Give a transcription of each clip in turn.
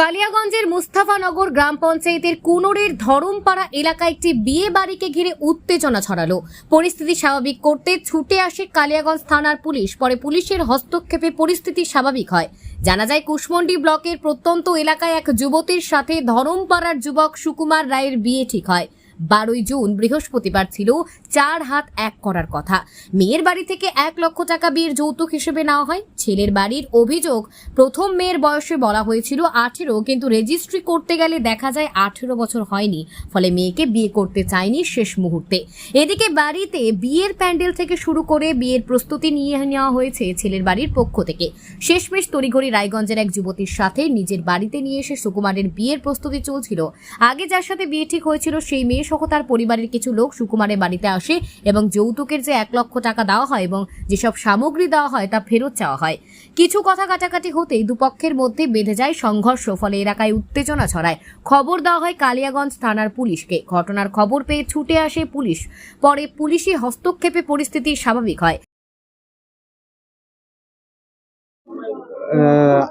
কালিয়াগঞ্জের মুস্তাফানগর গ্রাম পঞ্চায়েতের কুনোরের ধরমপাড়া এলাকায় একটি বিয়ে বাড়িকে ঘিরে উত্তেজনা ছড়ালো। পরিস্থিতি স্বাভাবিক করতে ছুটে আসে কালিয়াগঞ্জ থানার পুলিশ, পরে পুলিশের হস্তক্ষেপে পরিস্থিতি স্বাভাবিক হয়। জানা যায়, কুশমন্ডি ব্লকের প্রত্যন্ত এলাকায় এক যুবতীর সাথে ধরমপাড়ার যুবক সুকুমার রায়ের বিয়ে ঠিক হয়। বারোই জুন বৃহস্পতিবার ছিল চার হাত এক করার কথা। মেয়ের বাড়ি থেকে এক লক্ষ টাকা বিয়ের যৌতুক হিসেবে নেওয়া হয়। ছেলের বাড়ির অভিযোগ, প্রথম মেয়ের বয়সে বলা হয়েছিল আঠেরো, কিন্তু রেজিস্ট্রি করতে গেলে দেখা যায় আঠেরো বছর হয়নি, ফলে মেয়েকে বিয়ে করতে চায়নি শেষ মুহূর্তে। এদিকে বাড়িতে বিয়ের প্যান্ডেল থেকে শুরু করে বিয়ের প্রস্তুতি নিয়ে নেওয়া হয়েছে ছেলের বাড়ির পক্ষ থেকে। শেষমেশ তড়িঘড়ি রায়গঞ্জের এক যুবতীর সাথে নিজের বাড়িতে নিয়ে এসে সুকুমারের বিয়ের প্রস্তুতি চলছিল। আগে যার সাথে বিয়ে ঠিক হয়েছিল সেই মেয়ে সহ তার পরিবারের কিছু লোক সুকুমারের বাড়িতে আসে এবং যৌতুকের যে এক লক্ষ টাকা দেওয়া হয় এবং যেসব সামগ্রী দেওয়া হয় তা ফেরত চাওয়া হয়। কিছু কথা কাটাকাটি হতেই দুপক্ষের মধ্যে বেঁধে যায় সংঘর্ষ, ফলে এলাকায় উত্তেজনা ছড়ায়। খবর দেওয়া হয় কালিয়াগঞ্জ থানার পুলিশকে। ঘটনার খবর পেয়ে ছুটে আসে পুলিশ। পরে পুলিশি হস্তক্ষেপে পরিস্থিতি স্বাভাবিক হয়।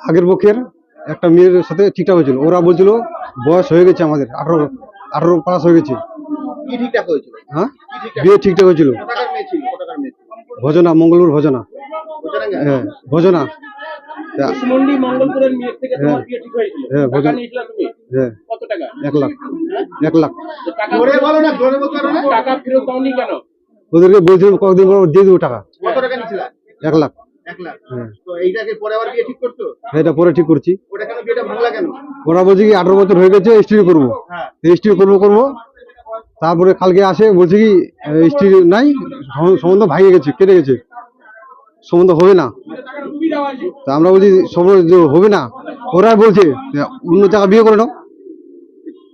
আগের পক্ষের একটা মেয়ের সাথে ঠিকঠাক হয়েছিল। ওরা বলছিল, বয়স হয়ে গেছে আমাদের, আঠারো আঠারো পাস হয়ে গেছে। কি ঠিকঠাক হয়েছিল? হ্যাঁ? বিয়ে ঠিকঠাক হয়েছিল। কোথাকার মেয়ে ছিল? কোথাকার মেয়ে ছিল? ভজনা মঙ্গলপুর ভজনা। হ্যাঁ ভজনা। তা, মঙ্গলপুরের মেয়ের থেকে তোমার বিয়ে ঠিক হয়েছিল হ্যাঁ, টাকা বুঝলাম। তুমি? হ্যাঁ। কত টাকা? এক লাখ। এক লাখ। তো টাকা জোরে বলো না জোরে বলতে পারো টাকা ফেরত দাওনি কেন? ওদেরকে বলছিলাম কয়েকদিন পর দিয়ে দেবো টাকা। কত টাকা নিয়েছিল? এক লাখ। এক লাখ। হ্যাঁ। তো এইটাকে পরে আবার বিয়ে ঠিক করছ? এটা পরে ঠিক করছি। ওটা কেন বিয়েটা ভাঙলা কেন? ওরা বলছে কি আঠারো বছর হয়ে গেছে স্ত্রী করব। স্ত্রী করব করব। তারপরে কালকে আসে বলছে কি রেজিস্ট্রি নাই সম- সম্বন্ধ ভাঙে গেছে কেটে গেছে। সম্বন্ধ হবে না। তা আমরা বলছি সম্বন্ধ হবে না ওরা বলছে অন্য জায়গা বিয়ে করে নাও।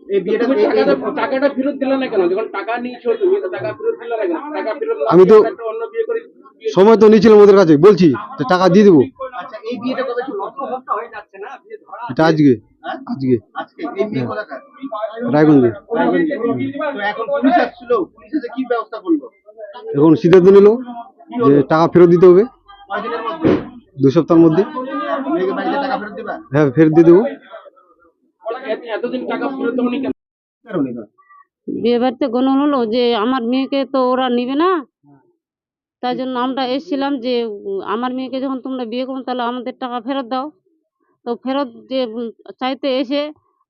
এই বিয়েটা তুমি এই- এই- টাকাটা টাকাটা ফেরত দিলে না কেন? যখন টাকা নিয়েছো তুমি তো টাকা ফেরত দিলে না কেন? টাকা ফেরত না আমি তো- একটা অন্য বিয়ে করে বিয়ে- সময় তো নিয়েছিলাম ওদের কাছে বলছি টাকা দিয়ে দেবো। আচ্ছা এই বিয়েটা কবে ছিল এটা আজকে? আজকে। আজকে কোথাকার? রায়গঞ্জে। এখন পুলিশ আসছিল পুলিশ এসে কি ব্যবস্থা করল? এখন সিদ্ধান্ত নিল যে টাকা ফেরত দিতে হবে। দু সপ্তাহের মধ্যে। মেয়েকে বাড়িতে টাকা ফেরত দিবা? হ্যাঁ ফেরত দিয়ে দেবো। বিয়ে বাড়িতে গণন হলো যে আমার মেয়েকে তো ওরা নিবে না। তাই জন্য আমরা এসেছিলাম যে আমার মেয়েকে যখন তোমরা বিয়ে করো তাহলে আমাদের টাকা ফেরত দাও। তো ফেরত যে চাইতে এসে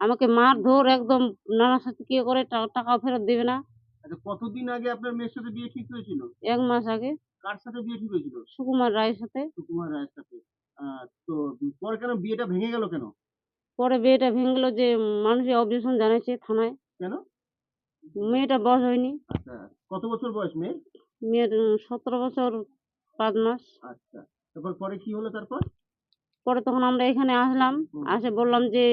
আমাকে মার ধর একদম নানা সাথে কি করে টা- টাকা ফেরত দেবে না। আচ্ছা কতদিন আগে আপনার মেয়ের সাথে বিয়ে ঠিক হয়েছিল? এক মাস আগে। কার সাথে বিয়ে ঠিক হয়েছিল? সুকুমার রায়ের সাথে। সুকুমার রায়ের সাথে। তো পরে কেন বিয়েটা ভেঙে গেল কেন? পরে বিয়েটা ভেঙে গেলো যে মানুষের অবজেকশন জানাইছে থানায়। কেন? মেয়েটা বয়স হয়নি। আচ্ছা কত বছর বয়স মেয়ের? মেয়ের সতেরো বছর পাঁচ মাস। আচ্ছা তারপর পরে কি হলো তারপর? পরে তখন আমরা এখানে আসলাম আসে বললাম যে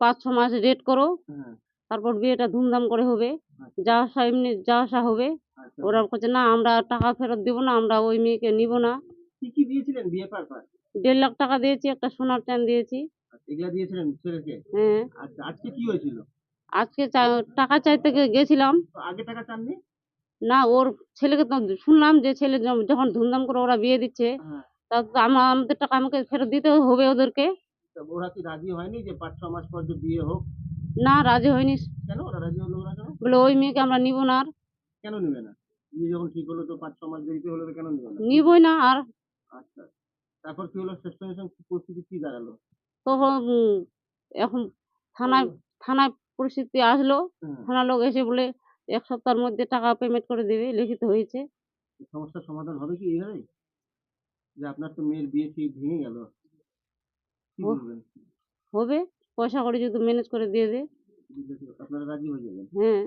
পাঁচ ছ মাস রেট করো। হ্যাঁ। তারপর বিয়েটা ধুমধাম করে হবে। আচ্ছা, যা আসা এমনি যা আসা হবে। আচ্ছা। ওরা বলছে না আমরা টাকা ফেরত দিব না আমরা ওই মেয়েকে নিব না। কি কি দিয়েছিলেন বিয়ে পারপাস দেড় লাখ টাকা দিয়েছি একটা সোনার চেন দিয়েছি। এগুলা দিয়েছিলেন ছেলেকে? হ্যাঁ। আচ্ছা আজকে কি হয়েছিল? আজকে চা- টাকা চাইতে গেছিলাম। আগে টাকা চাননি? না ওর ছেলেকে তো শুনলাম যে ছেলে যখন ধুমধাম করে ওরা বিয়ে দিচ্ছে হ্যাঁ। তা আমাদের টাকা আমাকে ফেরত দিতে হবে ওদেরকে। ওরা কি রাজি হয়নি যে পাঁচ ছ মাস পর যে বিয়ে হোক? না রাজি হয়নি। কেন? ওরা রাজি হলো না বলে ওই মেয়েকে আমরা নিব না আর। কেন নেবে না? বিয়ে যখন ঠিক হলো তো পাঁচ ছ মাস দেরিতে হলো তো কেন নেবে না? নিবই না আর। আচ্ছা। তারপর কি হলো? পরিস্থিতি কি দাঁড়াল? তখন এখন থানায় থানায় পরিস্থিতি আসলো। থানার লোক এসে বলে এক সপ্তাহের মধ্যে টাকা পেমেন্ট করে দেবে লিখিত হয়েছে। সমস্যার সমাধান হবে কি এইভাবে যে আপনার তো মেয়ের বিয়ে ঠিক ভেঙে গেল। কি বলবেন? হবে? পয়সা করে যদি ম্যানেজ করে দিয়ে দে। আপনারা রাজি হয়ে যাবেন। হ্যাঁ।